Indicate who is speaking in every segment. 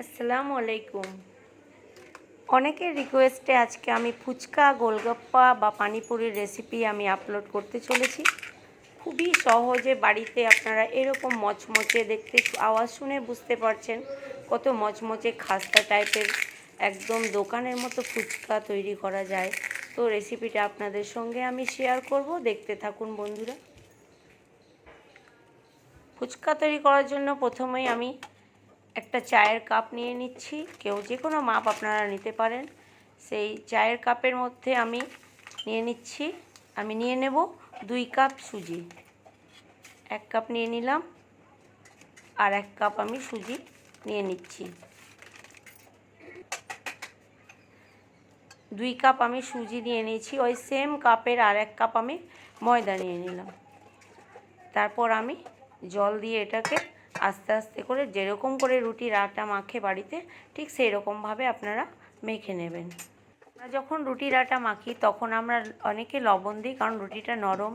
Speaker 1: আসসালামু আলাইকুম। অনেকের রিকোয়েস্টে আজকে আমি ফুচকা, গোলগাপ্পা বা পানিপুরির রেসিপি আমি আপলোড করতে চলেছি। খুবই সহজে বাড়িতে আপনারা এরকম মচমচে দেখতে আওয়াজ শুনে বুঝতে পারছেন কত মচমচে খাস্তা টাইপের একদম দোকানের মতো ফুচকা তৈরি করা যায়। তো রেসিপিটা আপনাদের সঙ্গে আমি শেয়ার করব। দেখতে থাকুন বন্ধুরা। ফুচকা তৈরি করার জন্য প্রথমেই আমি একটা চায়ের কাপ নিয়ে নিচ্ছি। কেউ যে কোনো মাপ আপনারা নিতে পারেন। সেই চায়ের কাপের মধ্যে আমি নিয়ে নিচ্ছি। আমি নিয়ে নেব দুই কাপ সুজি। এক কাপ নিয়ে নিলাম আর এক কাপ আমি সুজি নিয়ে নিচ্ছি। দুই কাপ আমি সুজি নিয়ে নিয়েছি। ওই সেম কাপের আর এক কাপ আমি ময়দা নিয়ে নিলাম। তারপর আমি জল দিয়ে এটাকে আস্তে আস্তে করে যেরকম করে রুটির আটা মাখে বাড়িতে, ঠিক সেই রকমভাবে আপনারা মেখে নেবেন। আমরা যখন রুটির আটা মাখি, তখন আমরা অনেকে লবণ দিই, কারণ রুটিটা নরম,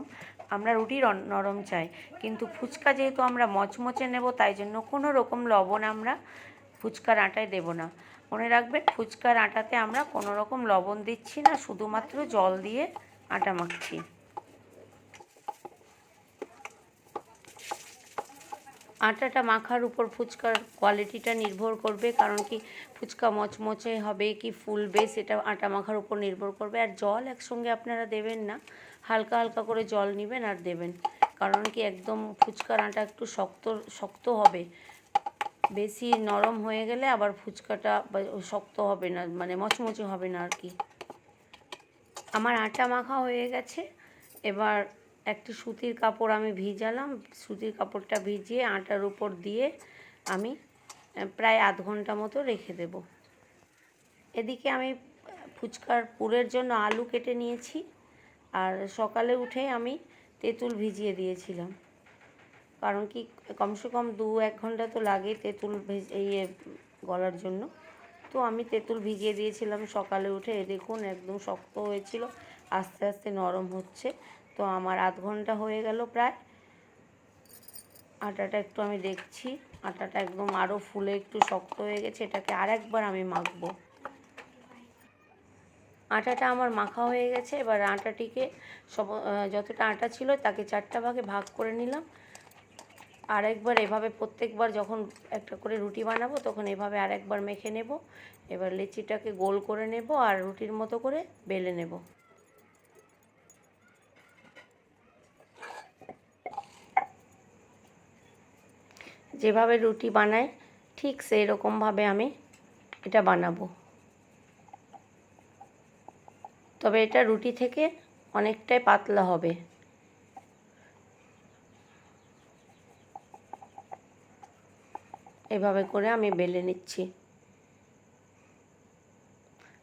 Speaker 1: আমরা রুটি নরম চাই। কিন্তু ফুচকা যেহেতু আমরা মচমচে নেব, তাই জন্য কোনো রকম লবণ আমরা ফুচকার আটায় দেব না। মনে রাখবেন, ফুচকার আটাতে আমরা কোনো রকম লবণ দিচ্ছি না, শুধুমাত্র জল দিয়ে আটা মাখছি। আটাটা মাখার উপর ফুচকার কোয়ালিটিটা নির্ভর করবে, কারণ কি ফুচকা মচমচে হবে কি ফুলবে সেটা আটা মাখার উপর নির্ভর করবে। আর জল একসঙ্গে আপনারা দেবেন না, হালকা হালকা করে জল নেবেন আর দেবেন। কারণ কি একদম ফুচকার আটা একটু শক্ত শক্ত হবে। বেশি নরম হয়ে গেলে আবার ফুচকাটা শক্ত হবে না মানে মচমচে হবে না আর কি। আমার আটা মাখা হয়ে গেছে, এবার একটি সুতির কাপড় আমি ভিজালাম। সুতির কাপড়টা ভিজিয়ে আটার উপর দিয়ে আমি প্রায় আধ ঘণ্টা মতো রেখে দেব। এদিকে আমি ফুচকার পুরের জন্য আলু কেটে নিয়েছি আর সকালে উঠে আমি তেঁতুল ভিজিয়ে দিয়েছিলাম। কারণ কি, কমসে কম দু এক ঘণ্টা তো লাগে তেঁতুল ইয়ে গলার জন্য। তো আমি তেঁতুল ভিজিয়ে দিয়েছিলাম সকালে উঠে। দেখুন, একদম শক্ত হয়েছিল, আস্তে আস্তে নরম হচ্ছে। তো আমার আধ ঘণ্টা হয়ে গেল প্রায়। আটাটা একটু আমি দেখছি। আটাটা একদম আরও ফুলে একটু শক্ত হয়ে গেছে, এটাকে আরেকবার আমি মাখবো। আটাটা আমার মাখা হয়ে গেছে, এবার আটাটিকে সব যতটা আটা ছিল তাকে চারটা ভাগে ভাগ করে নিলাম। আরেকবার এভাবে প্রত্যেকবার যখন একটা করে রুটি বানাবো তখন এভাবে আরেকবার মেখে নেব। এবার লিচিটাকে গোল করে নেব আর রুটির মতো করে বেলে নেব। যেভাবে রুটি বানায় ঠিক সেই রকমভাবে আমি এটা বানাবো। তবে এটা রুটি থেকে অনেকটাই পাতলা হবে। এভাবে করে আমি বেলে নিচ্ছি।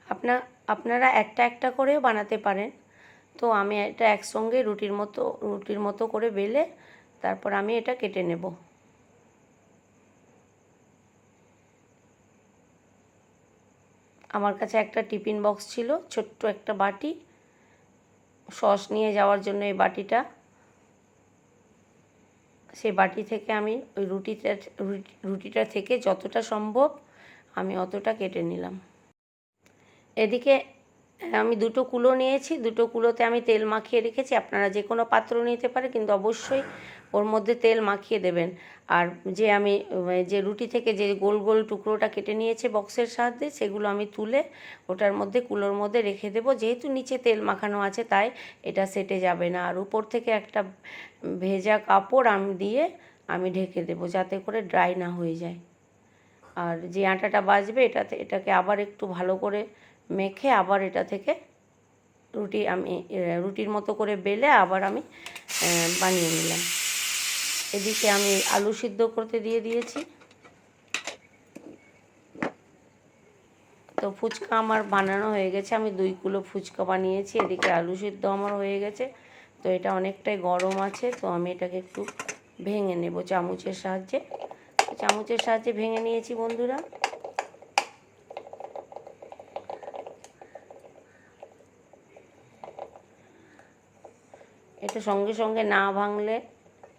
Speaker 1: আপনা, আপনারা একটা একটা করেও বানাতে পারেন। তো আমি এটা একসঙ্গে রুটির মতো রুটির মতো করে বেলে তারপর আমি এটা কেটে নেব। আমার কাছে একটা টিফিন বক্স ছিল, ছোট্ট একটা বাটি। সস নিয়ে যাওয়ার জন্য এই বাটিটা। সেই বাটি থেকে আমি ওই রুটিটা রুটিটা থেকে যতটা সম্ভব আমি অতটা কেটে নিলাম। এদিকে, আমি দুটো কুলো নিয়েছি। দুটো কুলোতে আমি তেল মাখিয়ে রেখেছি। আপনারা যে কোনো পাত্র নিতে পারে কিন্তু অবশ্যই ওর মধ্যে তেল মাখিয়ে দেবেন। আর যে আমি, যে রুটি থেকে যে গোল গোল টুকরোটা কেটে নিয়েছে বক্সের সাহায্যে, সেগুলো আমি তুলে ওটার মধ্যে, কুলোর মধ্যে রেখে দেবো। যেহেতু নিচে তেল মাখানো আছে, তাই এটা সেটে যাবে না। আর উপর থেকে একটা ভেজা কাপড় আমি দিয়ে আমি ঢেকে দেবো, যাতে করে ড্রাই না হয়ে যায়। আর যে আটাটা বাজবে, এটাতে, এটাকে আবার একটু ভালো করে মেখে আবার এটা থেকে রুটি আমি রুটির মতো করে বেলে আবার আমি বানিয়ে নিলাম। এদিকে আমি আলু সিদ্ধ করতে দিয়ে দিয়েছি। তো ফুচকা আমার বানানো হয়ে গেছে। আমি দুই কিলো ফুচকা বানিয়েছি, এদিকে আলু সিদ্ধ আমার হয়ে গেছে। তো এটা অনেকটাই গরম আছে, তো আমি এটাকে একটু ভেঙে নেব চামচের সাহায্যে। চামচের সাহায্যে ভেঙে নিয়েছি বন্ধুরা। এটা সঙ্গে সঙ্গে না ভাঙলে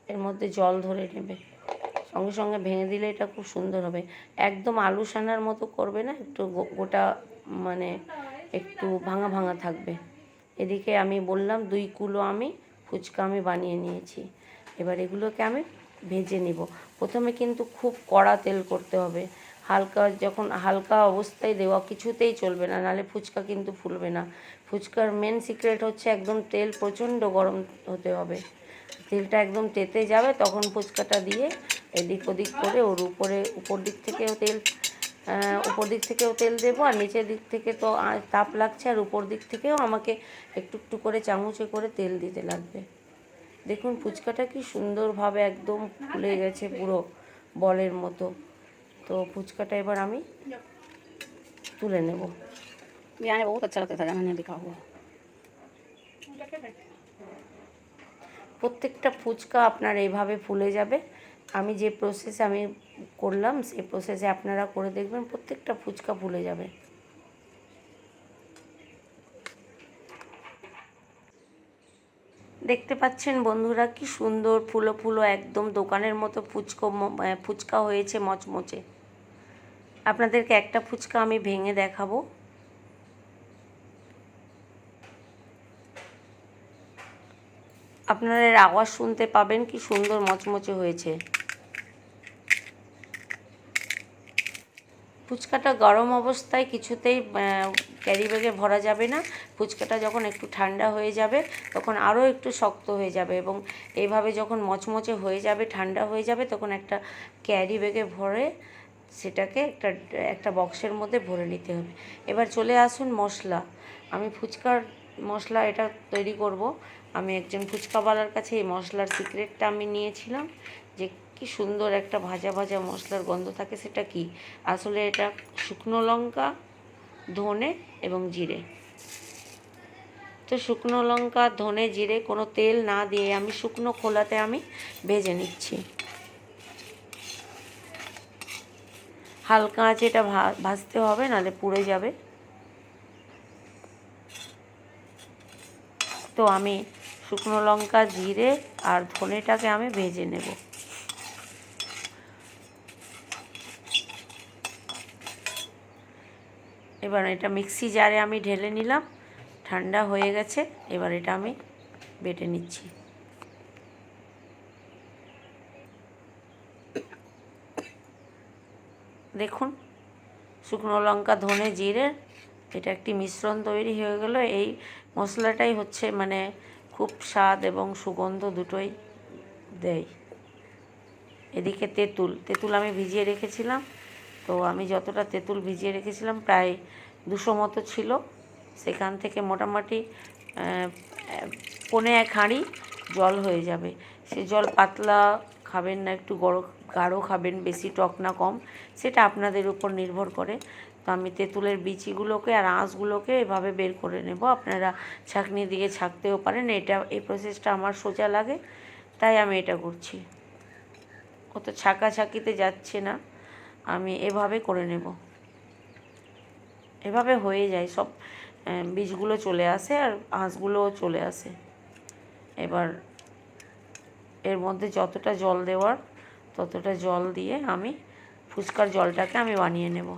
Speaker 1: এর মধ্যে জল ধরে নেবে। সঙ্গে সঙ্গে ভেঙে দিলে এটা খুব সুন্দর হবে। একদম আলু সানার মতো করবে না, একটু গোটা মানে একটু ভাঙা ভাঙা থাকবে। এদিকে আমি বললাম, দুই কুলো আমি, ফুচকা আমি বানিয়ে নিয়েছি। এবার এগুলোকে আমি ভেজে নিব। প্রথমে কিন্তু খুব কড়া তেল করতে হবে। হালকা যখন, হালকা অবস্থায় দেওয়া কিছুতেই চলবে না নাহলে ফুচকা কিন্তু ফুলবে না। ফুচকার মেন সিক্রেট হচ্ছে একদম তেল প্রচণ্ড গরম হতে হবে। তেলটা একদম তেতে যাবে, তখন ফুচকাটা দিয়ে এদিক ওদিক করে ওর উপরে, উপর দিক থেকেও তেল উপর দিক থেকেও তেল দেবো, আর নিচের দিক থেকে তো তাপ লাগছে, আর উপর দিক থেকেও আমাকে একটু একটু করে চামচে করে তেল দিতে লাগবে। দেখুন ফুচকাটা কি সুন্দরভাবে একদম ফুলে গেছে পুরো বলের মতো। তো ফুচকাটা এবার আমি তুলে নেব।
Speaker 2: বিরিয়ানি আচ্ছা লাগতে থাকে
Speaker 1: প্রত্যেকটা ফুচকা আপনার এইভাবে ফুলে যাবে। আমি যে প্রসেসে আমি করলাম, সেই প্রসেসে আপনারা করে দেখবেন প্রত্যেকটা ফুচকা ফুলে যাবে। দেখতে পাচ্ছেন বন্ধুরা কি সুন্দর ফুলো ফুলো একদম দোকানের মতো ফুচকো ফুচকা হয়েছে মচমচে। আপনাদেরকে একটা ফুচকা আমি ভেঙে দেখাবো। আপনারা এর আওয়াজ শুনতে পাবেন কি সুন্দর মচমচে হয়েছে। ফুচকাটা গরম অবস্থায় কিছুতেই ক্যারি ব্যাগে ভরা যাবে না। ফুচকাটা যখন একটু ঠান্ডা হয়ে যাবে, তখন আরও একটু শক্ত হয়ে যাবে এবং এইভাবে যখন মচমচে হয়ে যাবে, ঠান্ডা হয়ে যাবে, তখন একটা ক্যারি ব্যাগে ভরে সেটাকে একটা একটা বক্সের মধ্যে ভরে নিতে হবে। এবার চলে আসুন মশলা। আমি ফুচকার মশলা এটা তৈরি করব। আমি একজন ফুচকাওয়ালার কাছে এই মশলার সিক্রেটটা আমি নিয়েছিলাম যে কি সুন্দর একটা ভাজা ভাজা মশলার গন্ধ থাকে, সেটা কি? আসলে এটা শুকনো লঙ্কা, ধনে এবং জিরে। তো শুকনো লঙ্কা, ধনে, জিরে কোনো তেল না দিয়ে আমি শুকনো খোলাতে আমি ভেজে নিচ্ছি। হালকা আঁচে এটা ভাজতে হবে, নাহলে পুড়ে যাবে। তো আমি শুকনো লঙ্কা, জিরে আর ধনেটাকে আমি ভেজে নেব। এবার এটা মিক্সি জারে আমি ঢেলে নিলাম, ঠান্ডা হয়ে গেছে, এবার এটা আমি বেটে নিচ্ছি। দেখুন, শুকনো লঙ্কা, ধনে, জিরে, এটা একটি মিশ্রণ তৈরি হয়ে গেল। এই মশলাটাই হচ্ছে মানে খুব স্বাদ এবং সুগন্ধ দুটোই দেয়। এদিকে তেঁতুল তেঁতুল আমি ভিজিয়ে রেখেছিলাম। তো আমি যতটা তেঁতুল ভিজিয়ে রেখেছিলাম প্রায় দুশো মতো ছিল। সেখান থেকে মোটামুটি পৌনে এক হাঁড়ি জল হয়ে যাবে। সে জল পাতলা খাবেন না, একটু গড়, গাঢ় খাবেন, বেশি টক না কম। সেটা আপনাদের উপর নির্ভর করে। তো আমি তেঁতুলের বিচিগুলোকে আর আঁশগুলোকে এভাবে বের করে নেব। আপনারা ছাঁকনি দিয়ে ছাঁকতেও পারেন। এটা, এই প্রসেসটা আমার সোজা লাগে, তাই আমি এটা করছি। অত ছাঁকাছাকিতে যাচ্ছে না। আমি এভাবে করে নেব। এভাবে হয়ে যায়। সব বীজগুলো চলে আসে আর আঁশগুলোও চলে আসে। এবার এর মধ্যে যতটা জল দেওয়ার, ততটা জল দিয়ে আমি ফুচকার জলটাকে আমি বানিয়ে নেব।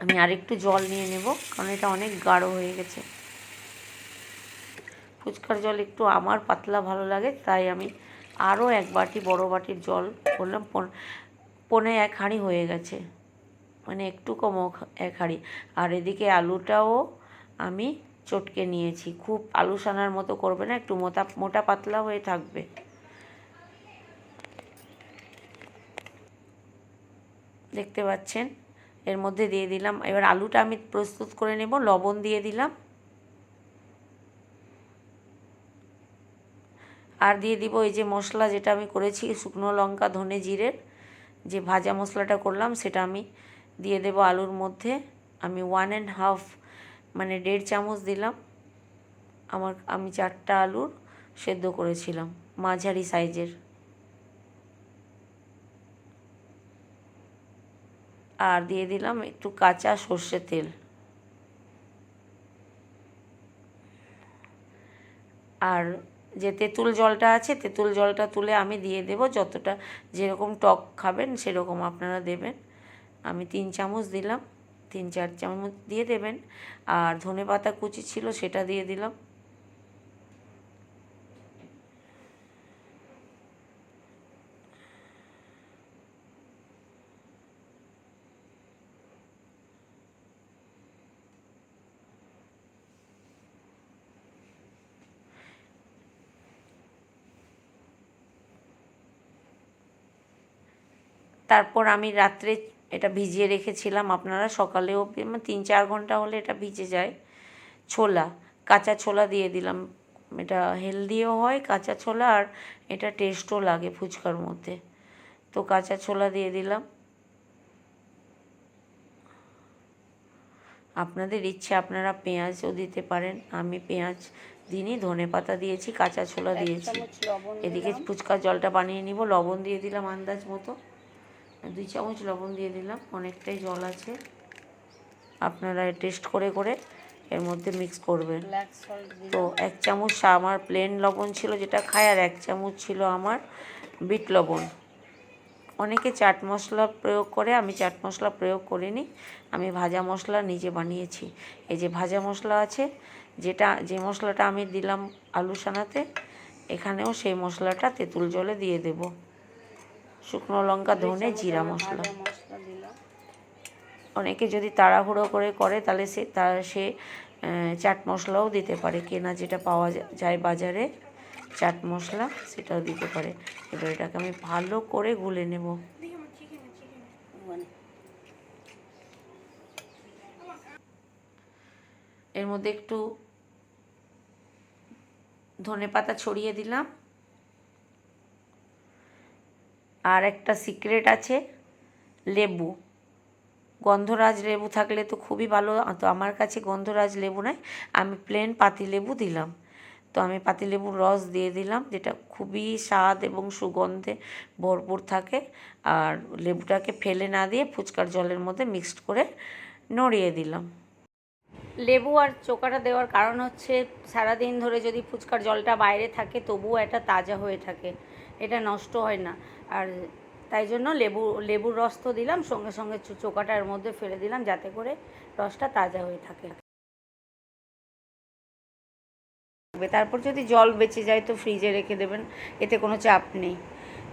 Speaker 1: আমি আরেকটু জল নিয়ে নেব, কারণ এটা অনেক গাঢ় হয়ে গেছে। ফুচকার জল একটু আমার পাতলা ভালো লাগে, তাই আমি আরও এক বাটি বড় বাটির জল করলাম পন- এক হাঁড়ি হয়ে গেছে। মানে একটু কম এক হাঁড়ি। আর এদিকে আলুটাও আমি চটকে নিয়েছি। খুব আলু সানার মতো করবে না, একটু মোটা মোটা পাতলা হয়ে থাকবে। দেখতে পাচ্ছেন? এর মধ্যে দিয়ে দিলাম। এবার আলুটা আমি প্রস্তুত করে নেব, লবণ দিয়ে দিলাম। আর দিয়ে দিব এই যে মশলা যেটা আমি করেছি, শুকনো লঙ্কা, ধনে জিরের যে ভাজা মশলাটা করলাম সেটা আমি দিয়ে দেব আলুর মধ্যে। আমি ওয়ান অ্যান্ড হাফ মানে দেড় চামচ দিলাম। আমার, আমি চারটা আলুর সেদ্ধ করেছিলাম, মাঝারি সাইজের আর দিয়ে দিলাম একটু কাঁচা সর্ষে তেল। আর যে তেঁতুল জলটা আছে, তেঁতুল জলটা তুলে আমি দিয়ে দেব। যতটা যেরকম টক খাবেন, সেরকম আপনারা দেবেন। আমি তিন চামচ দিলাম, তিন চার চামচ দিয়ে দেবেন। আর ধনে পাতা কুচি ছিল, সেটা দিয়ে দিলাম। তারপর আমি রাত্রে এটা ভিজিয়ে রেখেছিলাম আপনারা সকালেও মানে তিন চার ঘণ্টা হলে এটা ভিজে যায়। ছোলা কাঁচা ছোলা দিয়ে দিলাম। এটা হেলদিও হয় কাঁচা ছোলা আর এটা টেস্টও লাগে ফুচকার মধ্যে। তো কাঁচা ছোলা দিয়ে দিলাম। আপনাদের ইচ্ছে আপনারা পেঁয়াজও দিতে পারেন। আমি পেঁয়াজ দিইনি ধনে পাতা দিয়েছি কাঁচা ছোলা দিয়েছি। এদিকে। ফুচকার জলটা বানিয়ে নিব লবণ দিয়ে দিলাম আন্দাজ মতো। দুই চামচ লবণ দিয়ে দিলাম অনেকটাই জল আছে। আপনারা টেস্ট করে করে এর মধ্যে মিক্স করবেন। তো এক চামচ আমার প্লেন লবণ ছিল যেটা খায় আর এক চামচ ছিল আমার বিট লবণ। অনেকে চাট মশলা প্রয়োগ করে আমি চাট মশলা প্রয়োগ করিনি আমি ভাজা মশলা নিজে বানিয়েছি। এই যে ভাজা মশলা আছে যেটা যে মশলাটা আমি দিলাম আলু সানাতে এখানেও সেই মশলাটা তেঁতুল জলে দিয়ে দেব। শুকনো লঙ্কা ধনে জিরা মশলা।
Speaker 2: ভাজা মশলা দিলাম
Speaker 1: অনেকে যদি তাড়াহুড়ো করে করে তাহলে সে তার সে চাট মশলাও দিতে পারে। কেনা যেটা পাওয়া যায় বাজারে চাট মশলা সেটাও দিতে পারে। এবার এটাকে আমি ভালো করে গুলে নেব। এর মধ্যে একটু ধনে পাতা ছড়িয়ে দিলাম। আর একটা সিক্রেট আছে, লেবু। গন্ধরাজ লেবু থাকলে তো খুবই ভালো, তো আমার কাছে গন্ধরাজ লেবু নয়, আমি প্লেন পাতি লেবু দিলাম। তো আমি পাতিলেবুর রস দিয়ে দিলাম, যেটা খুবই স্বাদ এবং সুগন্ধে ভরপুর থাকে। আর লেবুটাকে ফেলে না দিয়ে ফুচকার জলের মধ্যে মিক্সড করে নড়িয়ে দিলাম। লেবু আর চোকাটা দেওয়ার কারণ হচ্ছে সারাদিন ধরে যদি ফুচকার জলটা বাইরে থাকে, তবুও এটা তাজা হয়ে থাকে। এটা নষ্ট হয় না। আর তাই জন্য লেবু, লেবুর রস তো দিলাম, সঙ্গে সঙ্গে চোকাটার মধ্যে ফেলে দিলাম, যাতে করে রসটা তাজা হয়ে থাকে। তারপর যদি জল বেঁচে যায় তো ফ্রিজে রেখে দেবেন, এতে কোনো চাপ নেই।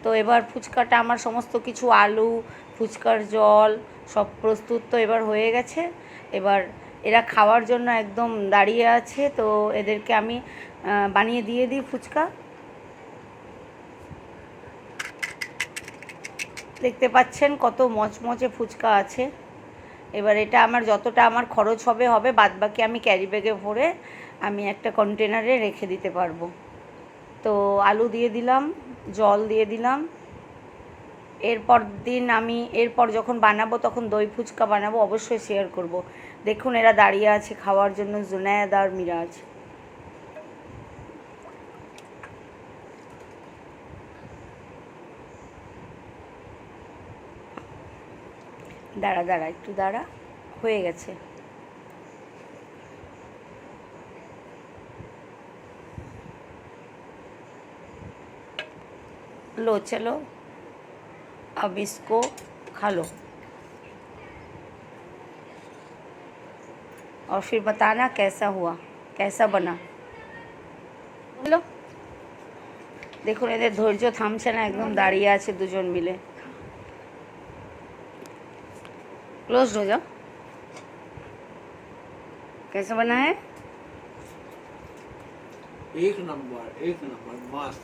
Speaker 1: তো এবার ফুচকাটা আমার সমস্ত কিছু আলু, ফুচকার জল সব প্রস্তুত তো এবার হয়ে গেছে। এবার এরা খাওয়ার জন্য একদম দাঁড়িয়ে আছে, তো এদেরকে আমি বানিয়ে দিয়ে দিই ফুচকা। দেখতে পাচ্ছেন কত মচমচে ফুচকা আছে। এবার এটা আমার যতটা আমার খরচ হবে হবে বাদবাকি আমি ক্যারি ব্যাগে ভরে আমি একটা কন্টেনারে রেখে দিতে পারব। তো আলু দিয়ে দিলাম, জল দিয়ে দিলাম। এরপর দিন আমি, এরপর যখন বানাবো, তখন দই ফুচকা বানাবো, অবশ্যই শেয়ার করব। দেখুন এরা দাঁড়িয়ে আছে খাওয়ার জন্য, জুনায়দ আর মিরাজ দাঁড়া দাঁড়া, একটু দাঁড়া, হয়ে গেছে। লো, চলো। अब इसको खा लो और फिर बताना कैसा हुआ कैसा बना বলো দেখুন এদের ধৈর্য থামছে না একদম দাঁড়িয়ে আছে দুজন মিলে क्लोज हो जाओ कैसा बना है
Speaker 3: एक नंबर एक नंबर मस्त